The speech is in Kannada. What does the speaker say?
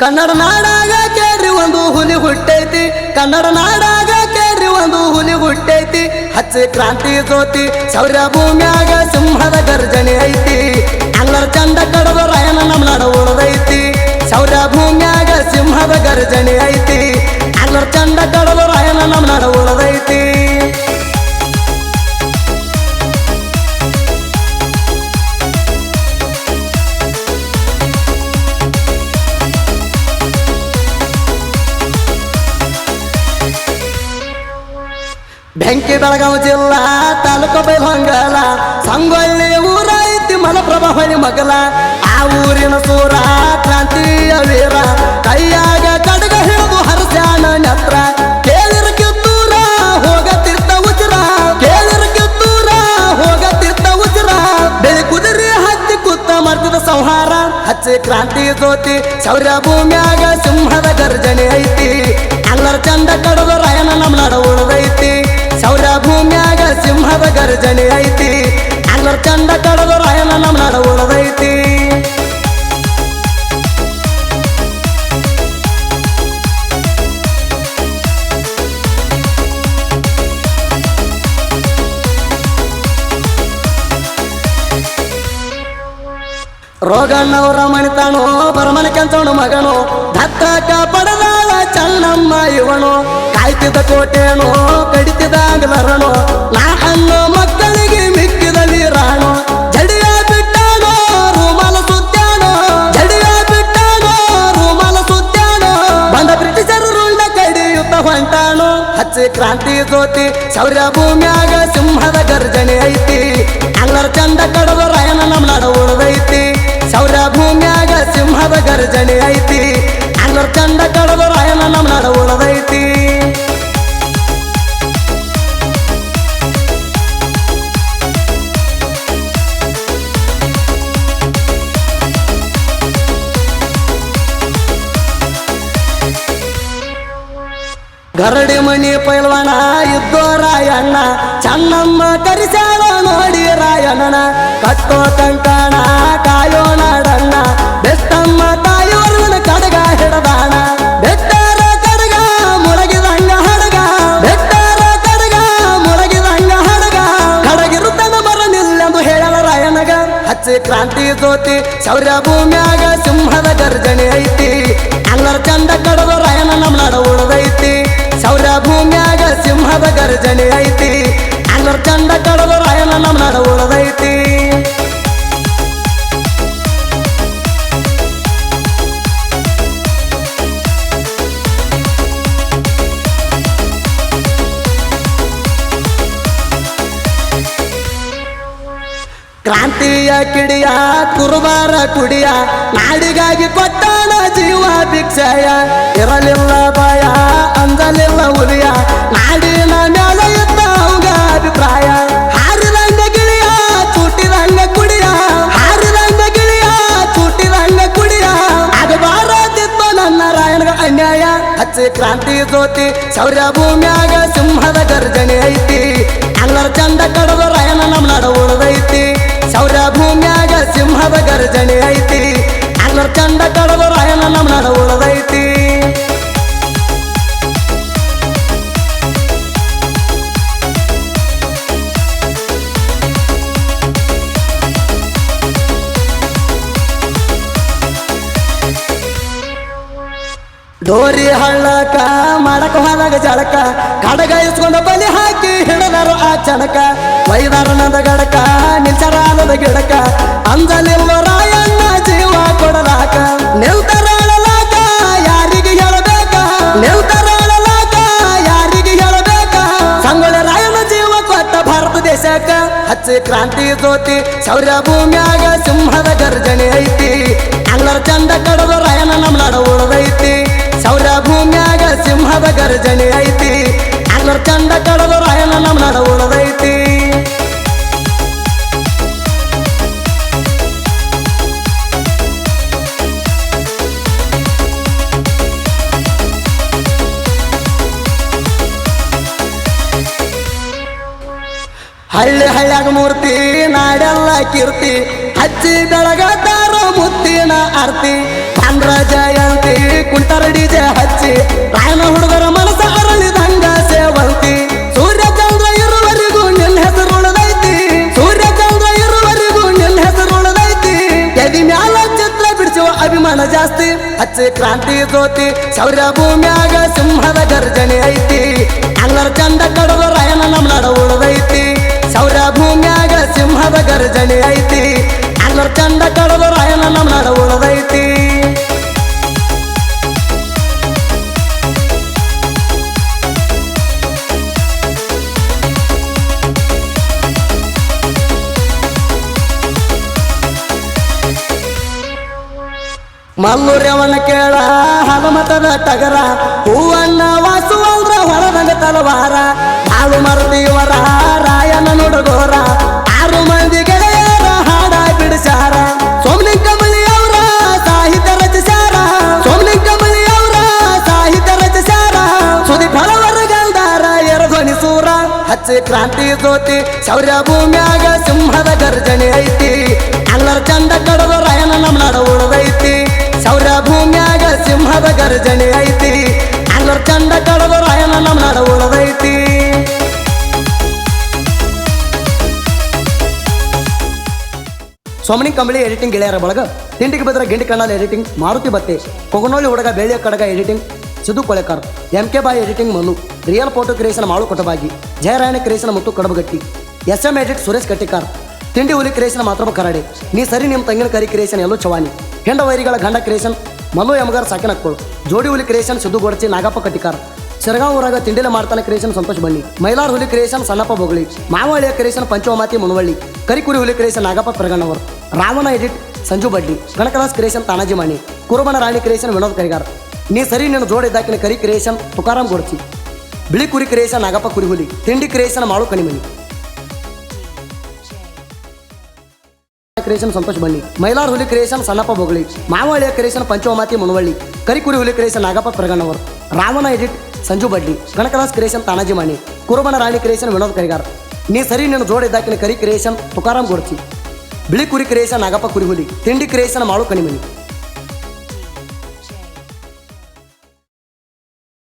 ಕನ್ನಡ ನಾಡಾಗ ಕೇಳ್ರಿ ಒಂದು ಹುಲಿ ಹುಟ್ಟೈತಿ. ಕನ್ನಡ ನಾಡಾಗ ಕೇಳ್ರಿ ಒಂದು ಹುಲಿ ಹುಟ್ಟೈತಿ. ಹಚ್ಚ ಕ್ರಾಂತಿ ಜ್ಯೋತಿ ಸೌರ್ಯ ಭೂಮ್ಯಾಗ ಸಿಂಹದ ಗರ್ಜನೆ ಐತಿ. ಅಲ್ಲರ ಚಂದ ಕಡದ ರಾಯನ ನಮ್ಮ ನಾಡ ಉಳದೈತಿ. ಸೌರ್ಯ ಭೂಮ್ಯಾಗ ಸಿಂಹದ ಗರ್ಜನೆ ಐತಿ. ಅಂಗರ ಚಂದ ಕಡದ ಬೆಂಕಿ ಬೆಳಗಾವ್ ಜಿಲ್ಲಾ, ತಾಲೂಕು ಬೈಲಂಗಲ ಸಂಗೊಳ್ಳಿ ಊರ ಐತಿ ಮಗಲ. ಆ ಊರಿನ ಸೂರ ಕ್ರಾಂತಿಯ ವೀರ. ಕೈಯಾಗ ಕಡಗ ಹಿಡಿದು ಹರಸ್ಯಾನ ನತ್ರ ಕೇಳಿರ ಕಿತ್ತೂರ ಹೋಗ ತೀರ್ಥ ಉಚಿರ ಕೇಳಿರ ಕಿತ್ತೂರ ಹೋಗ ತೀರ್ಥ ಉಚಿರ ಬೆಳಿ ಕುದುರೆ ಹತ್ತಿ ಕುತ್ತ ಮರ್ತಿದ ಸಂಹಾರ. ಹಚ್ಚಿ ಕ್ರಾಂತಿ ಜ್ಯೋತಿ, ಶೌರ್ಯ ಭೂಮ್ಯಾಗ ಸಿಂಹದ ಗರ್ಜನೆ ಐತಿ. ಅಲ್ಲರ ಚಂದ ಕಡದ ರಾಯನ ನಮ್ಮ ನಡ ಉಳದೈತಿ. ಶೌರ್ಯ ಭೂಮ್ಯಾಗ ಸಿಂಹದ ಗರ್ಜನೆ ಐತಿ. ಎಲ್ಲರ ಚಂದ ಕಡದ ರಾಯನ ನಮ್ಮ ನಡ ಉಳದೈತಿ ರೋಗಣ್ಣವರ ಮಣಿತಾಣೋ ಬರಮನ ಕೆಂಚವನು ಮಗನು ದತ್ತಕ ಪಡೆದಾಳ ಚನ್ನಮ್ಮ ಇವನು, ಕಾಯ್ತಿದ್ದ ಕೋಟೇನೋ ಕಡಿತಿದ ಅಂಗಲರನು ನಾ ಅನ್ನೋ ಮಕ್ಕಳಿಗೆ ಮಿಕ್ಕಿದ ನೀರಾಣು ಜಡಿಯ ಬಿಟ್ಟಾನೋ, ರೂಮಲ ಸುತ್ತಾನೋ ಜಡಿಯ ಬಿಟ್ಟಾನೋ, ರೂಮಲ ಸುತ್ತಾನೋ ಬಂದ ಬ್ರಿಟಿಷರು ರುಂಡ ಕಡಿಯುತ್ತ ಹೊಂಟಾನು. ಹಚ್ಚಿ ಕ್ರಾಂತಿ ಜ್ಯೋತಿ, ಶೌರ್ಯ ಭೂಮ್ಯಾಗ ಸಿಂಹದ ಗರ್ಜನೆ ಐತಿ. ಅಲ್ಲರ ಚಂದ ಕಡದ ರಾಯನ ನಮ್ಮ ನಡ ಉಳದೈತಿ. ಗರಡಿ ಮಣಿ ಪೈಲ್ವಾನ ಇದ್ದೋ ರಾಯಣ್ಣ. ಚನ್ನಮ್ಮ ಕರಿಸಾಳ ನೋಡಿ ರಾಯಣ್ಣ ಕಟ್ಟೋ ಕಂಕಣ ಕ್ರಾಂತಿ ಜ್ಯೋತಿ ಸೌರ ಭೂಮ್ಯಾಗ ಸಿಂಹದ ಗರ್ಜನೆ ಐತಿ. ಎಲ್ಲರ ಚಂದ ಕಡದ ರಾಯನ ನಮ್ಮ ನಡ ಉಳದೈತಿ. ಸೌರ ಭೂಮ್ಯಾಗ ಸಿಂಹದ ಗರ್ಜನೆ ಐತಿ. ಎಲ್ಲರ ಚಂದ ಕಡದ ರಾಯನ ನಮ್ಮ ನಡ ಉಳದೈತಿ. ಕ್ರಾಂತಿಯ ಕಿಡಿಯ, ಕುರುಬಾರ ಕುಡಿಯ, ನಾಡಿಗಾಗಿ ಕೊಟ್ಟಾನ ಜೀವ ಭಿಕ್ಷಯ. ಇರಲಿಲ್ಲ ಭಯ, ಅಂದಲಿಲ್ಲ ಉರಿಯ ನಾಡಿನ ಮೇಲೆ ಇದ್ದ ಅವಂಗ ಅಭಿಪ್ರಾಯ. ಹಾರಿದಂಗ ಗಿಳಿಯ ಚೂಟಿದಂಗ ಕುಡಿಯ. ಹಾರಿದಂಗ ಗಿಳಿಯ ಚೂಟಿದಂಗ ಕುಡಿಯ. ಅದು ಬಾರದಿತ್ತು ನನ್ನ ರಾಯಣಗ ಅನ್ಯಾಯ. ಹಚ್ಚಿ ಕ್ರಾಂತಿ ಜ್ಯೋತಿ ಸೌರ್ಯ ಭೂಮ್ಯಾಗ ಸಿಂಹದ ಗರ್ಜನೆ ಐತಿ. ಎಲ್ಲರ ಚಂದ ಕಡದ ರಾಯನ ನಮ್ಮ ನಡ ಗರ್ಜನೆ ಐತಿ. ಎಲ್ಲರ ಚಂದ ಕಡದ ರಾಯನ ನಮ್ಮ ನಡ ಉಳದೈತಿ. ಡೋರಿ ಹಳ್ಳಕ, ಮಾಡಕ ಹೊರಗ ಜಳಕ ಕಡಗ ಇಸ್ಕೊಂಡು ಬಲಿ ಹಾಕಿ ಹಿಡದರು ಆ ಚಣಕ ವೈದಾರನದ ಗಡಕ, ನಿಲ್ಸರಾನದ ಗಿಡಕ ಅಂಜಲಿಲ್ಲ ರಾಯಣ್ಣ ಜೀವ ಕೊಡಲಾಕ. ನಿಲ್ತರಾಳಲಾಕ ಹಚ್ಚಿ ಕ್ರಾಂತಿ ಜ್ಯೋತಿ ಸೌರ ಭೂಮ್ಯಾಗ ಸಿಂಹದ ಗರ್ಜನೆ ಐತಿ. ಅಲ್ಲರ ಚಂದ ಕಡದ ರಾಯನ ನಡ ಉಳದೈತಿ ಸೌರ ಭೂಮ್ಯಾಗ ಸಿಂಹದ ಗರ್ಜನೆ ಐತಿ. ಅಲ್ಲರ ಚಂದ ಕಡದ ರಾಯನ ನಡ ಉಳದೈತಿ ಹಳ್ಳಿ ಹಳ್ಳ್ಯಾಗ ಮೂರ್ತಿ, ನಾಡೆಲ್ಲ ಕೀರ್ತಿ, ಹಚ್ಚಿ ಬೆಳಗಾರು ಮುತ್ತಿನ ಆರ್ತಿ. ಚಂದ್ರ ಜಯಂತಿ ಕುಂಟರ ಡಿಜೆ ಹಚ್ಚಿ, ರಾಯನ ಹುಡುಗರ ಮನಸ್ಸ ಅರಳಿದಂಗ ಸೇವಂತಿ. ಸೂರ್ಯ ಚಂದ್ರ ಇರುವರೆಗೂ ನಿನ್ನ ಹೆಸರು ಉಳದೈತಿ ಸೂರ್ಯ ಚಂದ್ರ ಇರುವರೆಗೂ ನಿನ್ನ ಹೆಸರು ಉಳದೈತಿ ಎದಿ ಮ್ಯಾಲ ಚಿತ್ರ ಬಿಡಿಸುವ ಅಭಿಮಾನ ಜಾಸ್ತಿ. ಹಚ್ಚಿ ಕ್ರಾಂತಿ ಜ್ಯೋತಿ ಸೌರ್ಯ ಭೂಮ್ಯಾಗ ಸಿಂಹದ ಗರ್ಜನೆ ಐತಿ. ಅಲ್ಲರ ಚಂದ ಕಡದ ರಾಯನ ನಮ್ಮ ನಡ ಉಳದೈತಿ. ಗರ್ಜನೆ ಐತಿ. ಅಂಗರ ಚಂದ ಕಡದ ರಾಯನ ನಮ್ಮ ನಡ ಉಳದೈತಿ ಮಲ್ಲೂರ್ಯವನ ಕೇಳ ಹನುಮತದ ಟಗರ ಹೂವನ್ನ ವಾಸುವಂದ್ರ ಹೊರದಂಗ ತಲವಾರ. ಹಾಳು ಮರದಿವರ ರಾಯನ ನುಡುಗೋರ ಹಚ್ಚಿ ಕ್ರಾಂತಿ ಜ್ಯೋತಿ ಸೌರ್ಯ ಭೂಮ್ಯಾಗ ಸಿಂಹದ ಗರ್ಜನೆ ಐತಿ. ಅಲ್ಲರ ಚಂದ ಕಡದ ರಾಯನ ನಮ್ಮ ನಾಡ ಉಳದೈತಿ ಸೌರ್ಯ ಭೂಮ್ಯಾಗ ಸಿಂಹದ ಗರ್ಜನೆ ಐತಿ. ಅಲ್ಲರ ಚಂದ ಕಡದ ರಾಯನ ನಮ್ಮ ನಾಡ ಉಳದೈತಿ ಸೋಮನಿ ಕಂಬಳಿ ಎಡಿಟಿಂಗ್ ಗೆಳೆಯರ ಬಳಗ, ತಿಂಡಿಗೆ ಬದರ ಗಿಂಡಿ ಕಣ್ಣಲ್ಲಿ ಎಡಿಟಿಂಗ್ ಮಾರುತಿ ಬತ್ತೆ ಕೊಗನೋಳಿ ಹುಡುಗ, ಬೇಳಿಯ ಕಡಗ editing Siddu Kolekar M K boy editing Manu real photo creation Malu ಕೊಟ್ಟಬಾಗಿ ಜಯರಾಯಣ ಕ್ರಿಯೇಷನ್ ಮತ್ತು Kadabagatti S M edit Suresh Kattikar ತಿಂಡಿ ಹುಲಿ ಕ್ರಿಯೇಷನ್ ಮಾತ್ರ ಕರಡೆ ನೀ ಸರಿ ನಿಮ್ಮ ತಂಗಿನ ಕರಿ ಕ್ರಿಯೇಷನ್ ಎಲ್ಲೋ ಚವಾನಿ ಹೆಂಡ ವೈರಿಗಳ ಗಂಡ ಕ್ರಿಯೇಷನ್ ಮಲ್ಲು ಎಮಗಾರ್ ಸಾಕಿನಕ್ಕಳು ಜೋಡಿ ಹುಲಿ ಕ್ರಿಯೇಷನ್ ಸಿದ್ದು ಗೊಡಚಿ ನಾಗಪ್ಪ ಕಟ್ಟಿಕಾರ್ ಸಿರಗಾಂವ್ ಊರಾಗ ತಿಂಡಿಲ ಮಾಡ್ತಾನೆ ಕ್ರಿಯೇಷನ್ ಸಂತೋಷ್ ಬನ್ನಿ ಮೈಲಾರ್ ಹುಲಿ ಕ್ರಿಯೇಷನ್ ಸಣ್ಣಪ್ಪ ಬೊಗಳಿ ಮಾವಳಿಯ ಕ್ರಿಯೇಷನ್ ಪಂಚವಮಾತಿ ಮುನವಳ್ಳಿ ಕರಿಕುರಿ ಹುಲಿ ಕ್ರಿಯೇಷನ್ ನಾಗಪ್ಪ ಪೆರಗಣ್ಣವರು ರಾವಣ ಎಡಿಟ್ ಸಂಜು ಬಡ್ಡಿ ಕನಕದಾಸ್ ಕ್ರಿಯೇಷನ್ ತಾನಾಜಿ ಮಣಿ ಕುರುಬನ ರಾಣಿ ಕ್ರಿಯೇಷನ್ ವಿನೋದ್ ಕರಿಗಾರ್ ನೀ ಸರಿ ನನ್ನ ಜೋಡಿದ್ದಾಕಿನ ಕರಿ ಕ್ರಿಯೇಷನ್ ತುಕಾರಾಮ್ ಗೊರ್ಚಿ ಬಿಳಿ ಕುರಿ ಕ್ರಿಯೇಷನ್ ನಾಗಪ್ಪ ಕುರಿಹುಲಿ ತಿಂಡಿ ಕ್ರಿಯೇಷನ್ ಮಾಳು ಕಣಿಮನಿ. ಕ್ರಿಯೇಷನ್ ಸಂತೋಷ್ ಬನ್ನಿ. ಮೈಲಾರ್ ಹುಲಿ ಕ್ರಿಯೇಷನ್ ಸಣ್ಣಪ್ಪ ಬೊಗಳಿ ಮಾವಳಿಯ ಕ್ರಿಯೇಷನ್ ಪಂಚವಮಾತಿ ಮುನವಳ್ಳಿ ಕರಿಕುರಿ ಹುಲಿ ಕ್ರಿಯೇಷನ್ ನಾಗಪ್ಪ ಪ್ರಗಣ್ಣವರು, ರಾವಣ ಎಡಿಟ್ ಸಂಜು ಬಡ್ಲಿ ಕನಕದಾಸ್ ಕ್ರಿಯೇಷನ್ ತಾನಾಜಿ ಮಾಣಿ ಕುರುಬನ ರಾಣಿ ಕ್ರಿಯೇಷನ್ ವಿನೋದ್ ಕರಿಗಾರ್ ನೀ ಸರಿ ನಿನ್ನ ಜೋಡಿದ್ದಾಕಿನ ಕರಿ ಕ್ರಿಯೇಷನ್ ತುಕಾರಾಮ್ ಗೊರ್ಚಿ ಬಿಳಿ ಕುರಿ ಕ್ರಿಯೇಷನ್ ನಾಗಪ್ಪ ಕುರಿಹುಲಿ ತಿಂಡಿ ಕ್ರಿಯೇಷನ್ ಮಾಳು ಕಣಿಮನಿ.